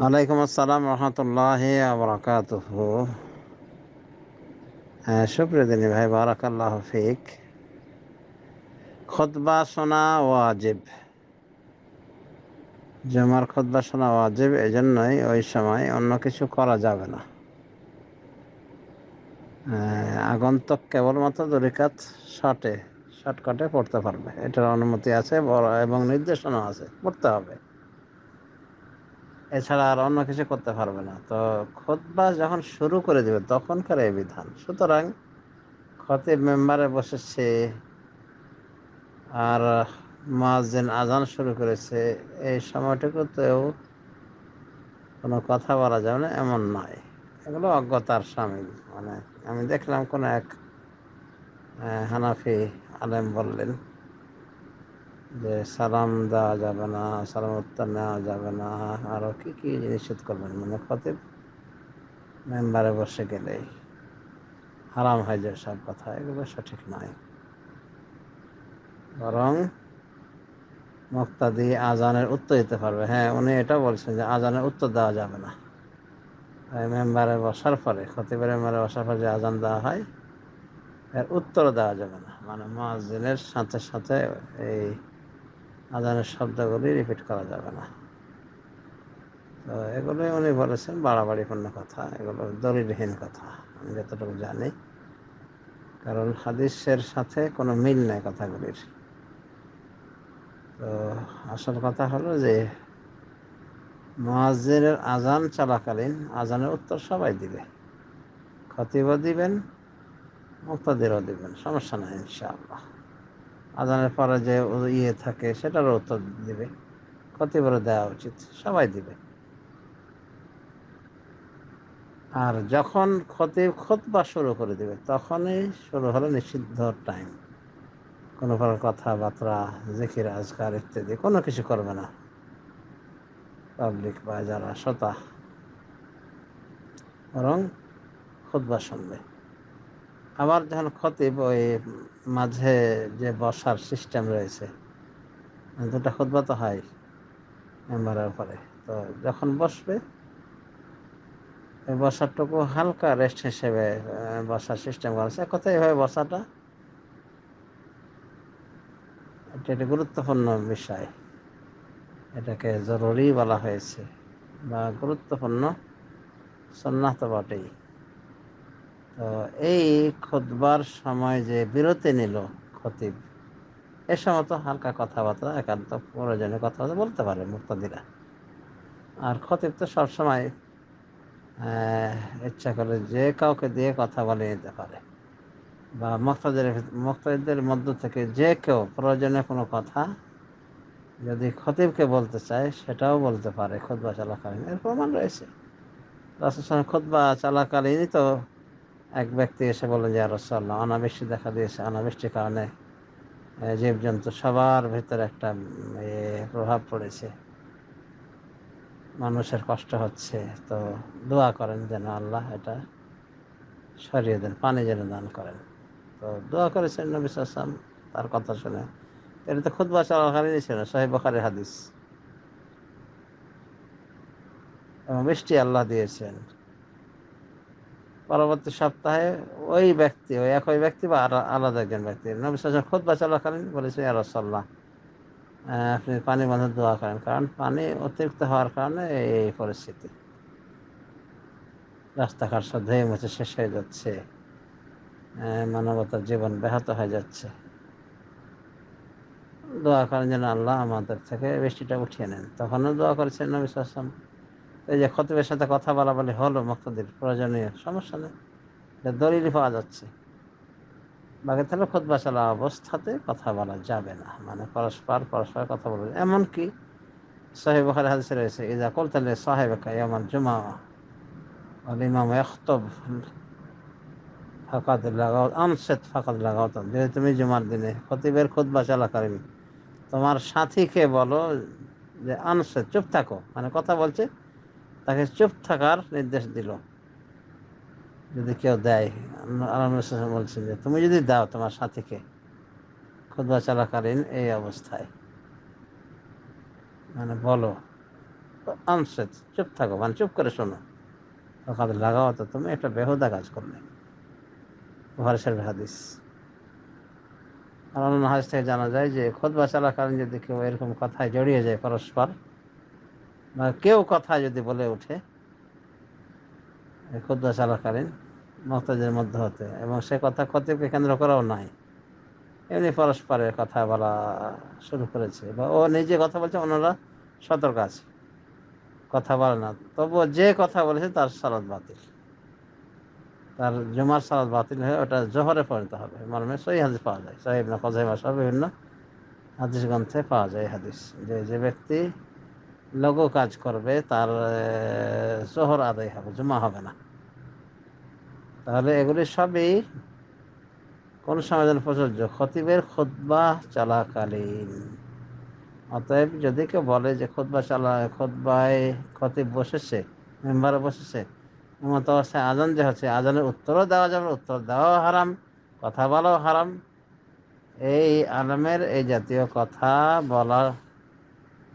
ওয়ালাইকুম আসসালাম রহমতুল্লাহ আবরকাত হ্যাঁ সুপ্রিয়দিনী ভাই, বারাকাল্লাহ ফিক। খতবা শোনা ওয়াজিব। জমার খতবা শোনা ওয়াজিব এই জন্যই ওই সময় অন্য কিছু করা যাবে না। আগন্তক কেবলমাত্র দরিকাত শর্টে শর্টকাটে পড়তে পারবে। এটার অনুমতি আছে, বড় এবং নির্দেশনা আছে, পড়তে হবে। এছাড়া আর অন্য কিছু করতে পারবে না। তো খোদবা যখন শুরু করে দেবে, তখনকার এই বিধান। সুতরাং খতিব মেম্বারে বসেছে আর মাঝদিন আজান শুরু করেছে। এই সময়টুকুতেও কোনো কথা বলা যাবে না, এমন নয়। এগুলো অজ্ঞতার সামিল মানে আমি দেখলাম কোনো এক হানাফি আলেম বললেন যে সালাম দেওয়া যাবে না, সালাম উত্তর নেওয়া যাবে না আরও কী কী নিষেধ করবেন? মানে খতিব মেম্বারে বসে গেলেই হারাম হয়ে যায় সব কথা, এগুলো সঠিক নয়। বরং মুক্তাদি আজানের উত্তর দিতে পারবে। হ্যাঁ উনি এটা বলছেন যে আজানের উত্তর দেওয়া যাবে না। মেম্বারে বসার পরে, খতিবের মেম্বারে বসার পরে যে আজান দেওয়া হয়, এর উত্তর দেওয়া যাবে না। মানে মাজিনের সাথে সাথে এই আজানের শব্দগুলি রিপিট করা যাবে না। তো এগুলোই উনি বলেছেন বাড়াবাড়িপূর্ণ কথা, এগুলো দলিলহীন কথা, আমি যতটুকু জানি। কারণ হাদিসের সাথে কোনো মিল নেই কথাগুলির। তো আসল কথা হলো যে মহাজিনের আজান চলাকালীন আজানের উত্তর সবাই দিবে। খতিবও দিবেন, মুক্তাদেরও দিবেন, সমস্যা নাই ইনশাআল্লাহ। আজানের পরে যে ইয়ে থাকে, সেটারও উত্তর দিবে। খতিবরও দেওয়া উচিত, সবাই দিবে। আর যখন খতিব খোতবা শুরু করে দেবে, তখনই শুরু হলো নিষিদ্ধ টাইম কোনো প্রকার কথাবার্তা, জিকির, আজকার ইত্যাদি, কোনো কিছু করবে না। পাবলিক বা যারা শ্রোতা বরং খুদ্া শুনবে। আবার যখন খতিব ওই মাঝে যে বসার সিস্টেম রয়েছে, দুটা খুদ্া তো হয় মেম্বারের পরে তো যখন বসবে, ওই বসারটুকু হালকা রেস্ট হিসেবে বসার সিস্টেম করা হচ্ছে কথা এইভাবে বসাটা এটা একটি গুরুত্বপূর্ণ বিষয়। এটাকে জরুরি বলা হয়েছে বা গুরুত্বপূর্ণ সন্ন্যাত বটেই তো এই খোদবার সময় যে বিরতি নিল খতিব, এ সময় তো হালকা কথাবার্তা, একান্ত প্রয়োজনীয় কথাবার্তা বলতে পারে মুক্তাদিরা আর খতিব তো সবসময় ইচ্ছা করে যে কাউকে দিয়ে কথা বলে নিতে পারে। বা মুক্তাদের মুক্তাদের মধ্য থেকে যে কেউ প্রয়োজনে কোনো কথা যদি খতিবকে বলতে চায়, সেটাও বলতে পারে খোদবা চলাকালীন। এর প্রমাণ রয়েছে। রাসুল খোদবা চলাকালীনই তো এক ব্যক্তি এসে বলে যে রসাল্লাহ অনাবৃষ্টি দেখা দিয়েছে। অনাবৃষ্টির কারণে জীবজন্তু সবার ভেতরে একটা প্রভাব পড়েছে। মানুষের কষ্ট হচ্ছে। তো দোয়া করেন যেন আল্লাহ এটা সরিয়ে দেন, পানি যেন দান করেন। তো দোয়া করেছেন নবী সাল্লাম তার কথা শুনে, এটা তো খুদ্া চলাকালীনই ছিল সাহেব বখারের হাদিস। এবং বৃষ্টি আল্লাহ দিয়েছেন। পরবর্তী সপ্তাহে ওই ব্যক্তি, ওই একই ব্যক্তি বা আলাদা একজন ব্যক্তি। নবী সাল্লাম খুদ্া চলাকালীন বলেছেন রসল্লাহ আপনি পানি বন্ধ দোয়া করেন, কারণ পানি অতিরিক্ত হওয়ার কারণে এই পরিস্থিতি। রাস্তাঘাট সব ধেয়ে মুছে শেষ হয়ে যাচ্ছে। মানবতার জীবন ব্যাহত হয়ে যাচ্ছে। দোয়া করেন যেন আল্লাহ আমাদের থেকে বৃষ্টিটা উঠিয়ে নেন। তখনও দোয়া করেছেন নবী আসলাম এই যে খতিবের সাথে কথা বলা বলে, হলো মক্তদের, প্রয়োজনীয়, সমস্যা নেই। দলিল পাওয়া যাচ্ছে। বাকি তাহলে খোদবা চলা অবস্থাতে কথা বলা যাবে না। মানে পরস্পর পরস্পর কথা বলবে এমনকি সাহেব বখার হাদিসে রয়েছে ইজা কল তাহলে সাহেব ইয়ামান জুমা ইমাম এখতব লাগাও আনসেত ফাঁকাত লাগাও যদি তুমি জুমার দিনে খতিবের খোদবা চলাকালীন তোমার সাথীকে বলো যে আনসেত চুপ থাকো মানে কথা বলছে তাকে চুপ থাকার নির্দেশ দিল। যদি কেউ দেয় আলম যে, তুমি যদি দাও তোমার সাথীকে খুদবা চলাকালীন এই অবস্থায়। মানে বলো আনসেট চুপ থাকো মানে চুপ করে শোনো। ওখানে লাগাও তো তুমি, একটা বেহুদা কাজ করলে। শরীফ হাদিস। আর অন্য থেকে জানা যায় যে খোদবা চলাকালীন যদি কেউ এরকম কথায় জড়িয়ে যায় পরস্পর কেউ কথা যদি বলে ওঠে খোদবা চলাকালীন মক্তাদের মধ্যে হতে, এবং সে কথা খতিবকে কেন্দ্র করাও নাই। এমনি পরস্পরের কথা বলা শুরু করেছে, বা ও নিজে কথা বলছে, অন্যরা সতর্ক আছে। কথা বলে না, তবুও যে কথা বলেছে, তার সালাদ বাতিল। তার জুমার সালাদ বাতিল হয়ে ওটা জোহরে পরিণত হবে। মর্মে সহি হাদিস পাওয়া যায়। সাহেব না ফজাইমা সহ বিভিন্ন হাদিস গ্রন্থে পাওয়া যায় হাদিস। যে যে ব্যক্তি লঘু কাজ করবে, তার জোহর আদায় হবে, জমা হবে না। তাহলে এগুলি সবই কোন যেন প্রযোজ্য? খতিবের খোদবা চলাকালীন। অতএব যদি কেউ বলে যে খোদবা চালা খোদবায় খতিব বসেছে, মেম্বারে বসেছে, এমত অবস্থায় আজান যে হচ্ছে, আজানের উত্তরও দেওয়া যাবে, উত্তর দেওয়াও হারাম, কথা বলাও হারাম। এই আলমের এই জাতীয় কথা বলা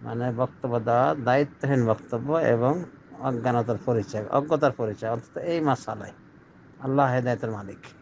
মানে বক্তব্য দেওয়া, দায়িত্বহীন বক্তব্য এবং অজ্ঞানতার পরিচয়, অজ্ঞতার পরিচয় অর্থাৎ এই মাসালায়। আল্লাহ হেদায়তের মালিক।